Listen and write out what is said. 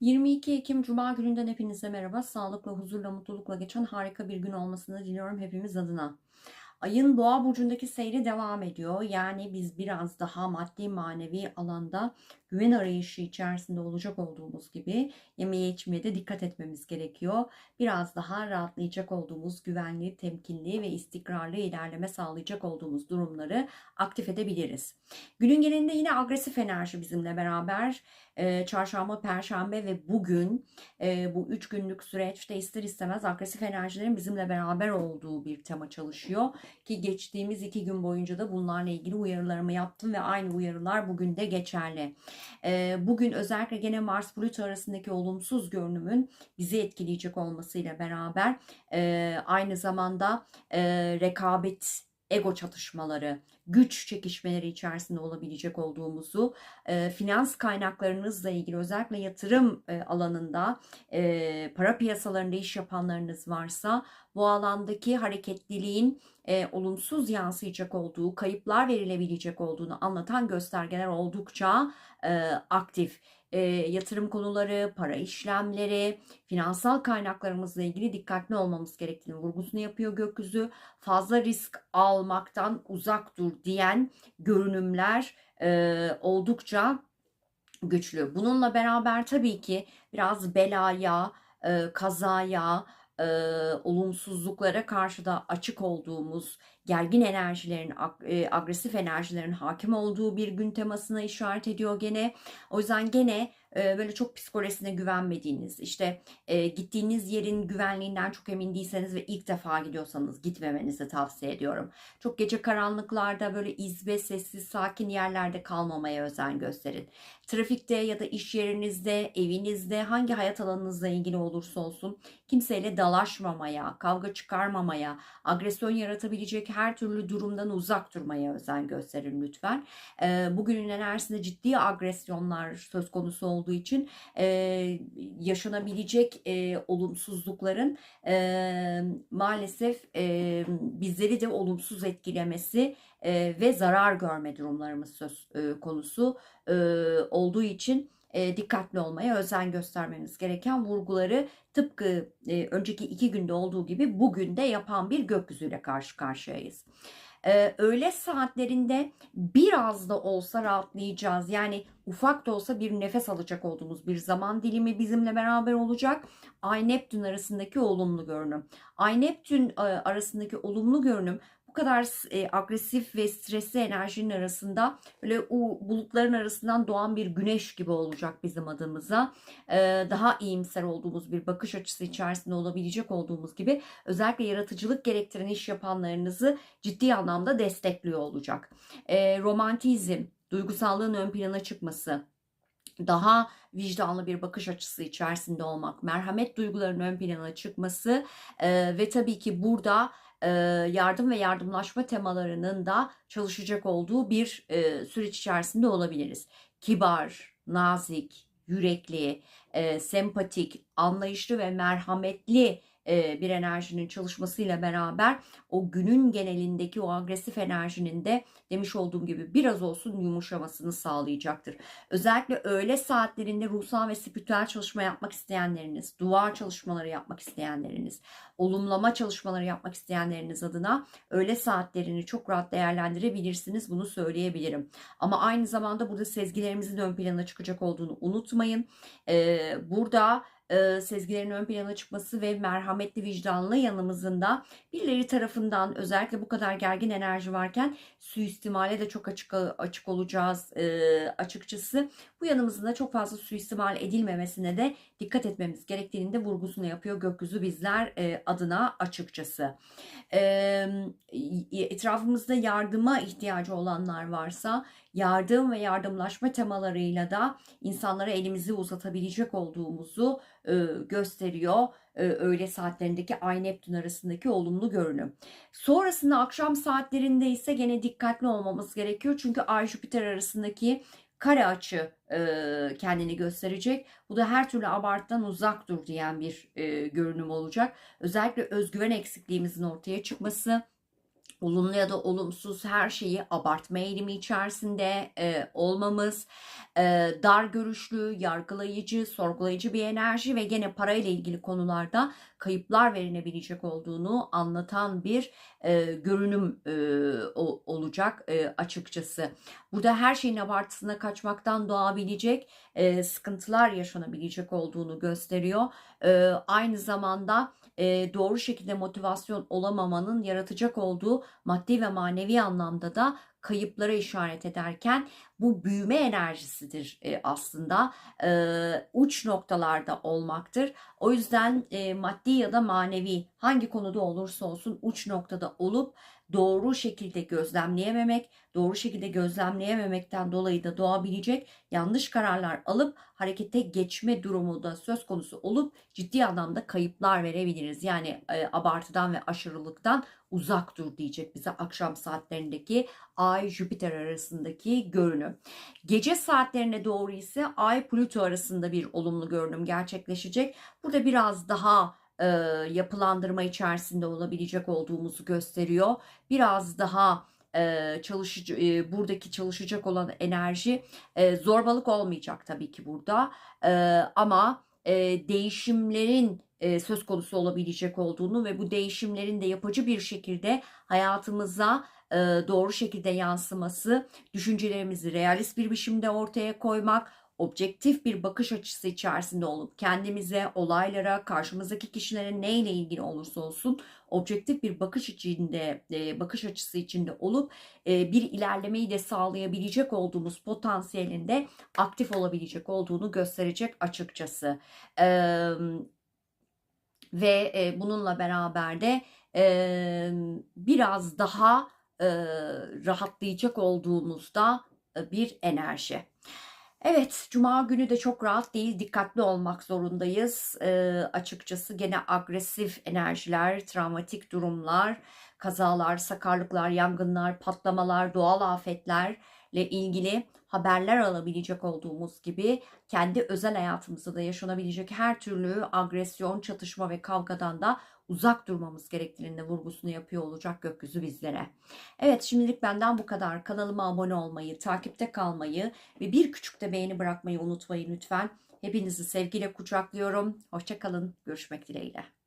22 Ekim Cuma gününden hepinize merhaba. Sağlıkla, huzurla, mutlulukla geçen harika bir gün olmasını diliyorum hepimiz adına. Ayın boğa burcundaki seyri devam ediyor. Yani biz biraz daha maddi manevi alanda güven arayışı içerisinde olacak olduğumuz gibi yemeğe içmeye de dikkat etmemiz gerekiyor. Biraz daha rahatlayacak olduğumuz güvenli, temkinli ve istikrarlı ilerleme sağlayacak olduğumuz durumları aktif edebiliriz. Günün genelinde yine agresif enerji bizimle beraber. Ee, çarşamba, perşembe ve bugün e, bu üç günlük süreçte ister istemez agresif enerjilerin bizimle beraber olduğu bir tema çalışıyor. Ki geçtiğimiz iki gün boyunca da bunlarla ilgili uyarılarımı yaptım ve aynı uyarılar bugün de geçerli. Ee, bugün özellikle gene Mars Plüto arasındaki olumsuz görünümün bizi etkileyecek olmasıyla beraber e, aynı zamanda e, rekabet ego çatışmaları, güç çekişmeleri içerisinde olabilecek olduğumuzu, e, finans kaynaklarınızla ilgili özellikle yatırım e, alanında e, para piyasalarında iş yapanlarınız varsa bu alandaki hareketliliğin e, olumsuz yansıyacak olduğu, kayıplar verilebilecek olduğunu anlatan göstergeler oldukça e, aktif e, yatırım konuları, para işlemleri, finansal kaynaklarımızla ilgili dikkatli olmamız gerektiğini vurgusunu yapıyor gökyüzü. Fazla risk almaktan uzak dur diyen görünümler e, oldukça güçlü. Bununla beraber tabii ki biraz belaya, e, kazaya, e, olumsuzluklara karşı da açık olduğumuz, gergin enerjilerin, e, agresif enerjilerin hakim olduğu bir gün temasına işaret ediyor gene. O yüzden gene e, böyle çok psikolojisine güvenmediğiniz, işte e, gittiğiniz yerin güvenliğinden çok emin değilseniz ve ilk defa gidiyorsanız gitmemenizi tavsiye ediyorum. Çok gece karanlıklarda böyle izbe, sessiz, sakin yerlerde kalmamaya özen gösterin. Trafikte ya da iş yerinizde, evinizde, hangi hayat alanınızla ilgili olursa olsun kimseyle dalaşmamaya, kavga çıkarmamaya, agresyon yaratabilecek her türlü durumdan uzak durmaya özen gösterin lütfen. Bugünün enerjisinde ciddi agresyonlar söz konusu olduğu için yaşanabilecek olumsuzlukların maalesef bizleri de olumsuz etkilemesi ve zarar görme durumlarımız söz konusu olduğu için e, dikkatli olmaya özen göstermemiz gereken vurguları tıpkı e, önceki iki günde olduğu gibi bugün de yapan bir gökyüzüyle karşı karşıyayız. Ee, öğle saatlerinde biraz da olsa rahatlayacağız. Yani ufak da olsa bir nefes alacak olduğumuz bir zaman dilimi bizimle beraber olacak. Ay Neptün arasındaki olumlu görünüm. Ay Neptün e, arasındaki olumlu görünüm bu kadar e, agresif ve stresli enerjinin arasında böyle o bulutların arasından doğan bir güneş gibi olacak bizim adımıza. E, daha iyimser olduğumuz bir bakış açısı içerisinde olabilecek olduğumuz gibi özellikle yaratıcılık gerektiren iş yapanlarınızı ciddi anlamda destekliyor olacak. E, romantizm, duygusallığın ön plana çıkması, daha vicdanlı bir bakış açısı içerisinde olmak, merhamet duygularının ön plana çıkması e, ve tabii ki burada yardım ve yardımlaşma temalarının da çalışacak olduğu bir süreç içerisinde olabiliriz. Kibar, nazik, yürekli, sempatik, anlayışlı ve merhametli bir enerjinin çalışmasıyla beraber o günün genelindeki o agresif enerjinin de demiş olduğum gibi biraz olsun yumuşamasını sağlayacaktır. Özellikle öğle saatlerinde ruhsal ve spiritüel çalışma yapmak isteyenleriniz, dua çalışmaları yapmak isteyenleriniz, olumlama çalışmaları yapmak isteyenleriniz adına öğle saatlerini çok rahat değerlendirebilirsiniz. Bunu söyleyebilirim. Ama aynı zamanda burada sezgilerimizin ön plana çıkacak olduğunu unutmayın. Ee, burada e, sezgilerin ön plana çıkması ve merhametli vicdanlı yanımızın da birileri tarafından özellikle bu kadar gergin enerji varken suistimale de çok açık açık olacağız e, açıkçası. Bu yanımızın da çok fazla suistimal edilmemesine de dikkat etmemiz gerektiğini de vurgusunu yapıyor gökyüzü bizler e, adına açıkçası. E, etrafımızda yardıma ihtiyacı olanlar varsa yardım ve yardımlaşma temalarıyla da insanlara elimizi uzatabilecek olduğumuzu e, gösteriyor e, öğle saatlerindeki Ay Neptün arasındaki olumlu görünüm. Sonrasında akşam saatlerinde ise gene dikkatli olmamız gerekiyor. Çünkü Ay Jüpiter arasındaki kare açı e, kendini gösterecek. Bu da her türlü abartıdan uzak dur diyen bir e, görünüm olacak. Özellikle özgüven eksikliğimizin ortaya çıkması, olumlu ya da olumsuz her şeyi abartma eğilimi içerisinde e, olmamız, e, dar görüşlü, yargılayıcı, sorgulayıcı bir enerji ve gene parayla ilgili konularda kayıplar verilebilecek olduğunu anlatan bir e, görünüm e, o, olacak e, açıkçası. Burada her şeyin abartısına kaçmaktan doğabilecek e, sıkıntılar yaşanabilecek olduğunu gösteriyor. E, aynı zamanda e, doğru şekilde motivasyon olamamanın yaratacak olduğu maddi ve manevi anlamda da kayıplara işaret ederken bu büyüme enerjisidir e, aslında e, uç noktalarda olmaktır. O yüzden e, maddi ya da manevi hangi konuda olursa olsun uç noktada olup doğru şekilde gözlemleyememek, doğru şekilde gözlemleyememekten dolayı da doğabilecek yanlış kararlar alıp harekete geçme durumu da söz konusu olup ciddi anlamda kayıplar verebiliriz. Yani e, abartıdan ve aşırılıktan uzak dur diyecek bize akşam saatlerindeki Ay Jüpiter arasındaki görünüm. Gece saatlerine doğru ise Ay Plüto arasında bir olumlu görünüm gerçekleşecek. Burada biraz daha e, yapılandırma içerisinde olabilecek olduğumuzu gösteriyor. Biraz daha e, çalışıcı e, buradaki çalışacak olan enerji e, zorbalık olmayacak tabii ki burada e, ama e, değişimlerin e, söz konusu olabilecek olduğunu ve bu değişimlerin de yapıcı bir şekilde hayatımıza e, doğru şekilde yansıması, düşüncelerimizi realist bir biçimde ortaya koymak, objektif bir bakış açısı içerisinde olup kendimize, olaylara, karşımızdaki kişilere neyle ilgili olursa olsun objektif bir bakış içinde, e, bakış açısı içinde olup e, bir ilerlemeyi de sağlayabilecek olduğumuz potansiyelinde aktif olabilecek olduğunu gösterecek açıkçası. Ve e, bununla beraber de biraz daha e, rahatlayacak olduğumuzda e, bir enerji. Evet, cuma günü de çok rahat değil, dikkatli olmak zorundayız. E, açıkçası gene agresif enerjiler, travmatik durumlar, kazalar, sakarlıklar, yangınlar, patlamalar, doğal afetlerle ilgili haberler alabilecek olduğumuz gibi kendi özel hayatımızda da yaşanabilecek her türlü agresyon, çatışma ve kavgadan da uzak durmamız gerektiğinde vurgusunu yapıyor olacak gökyüzü bizlere. Evet şimdilik benden bu kadar. Kanalıma abone olmayı, takipte kalmayı ve bir küçük de beğeni bırakmayı unutmayın lütfen. Hepinizi sevgiyle kucaklıyorum. Hoşçakalın. Görüşmek dileğiyle.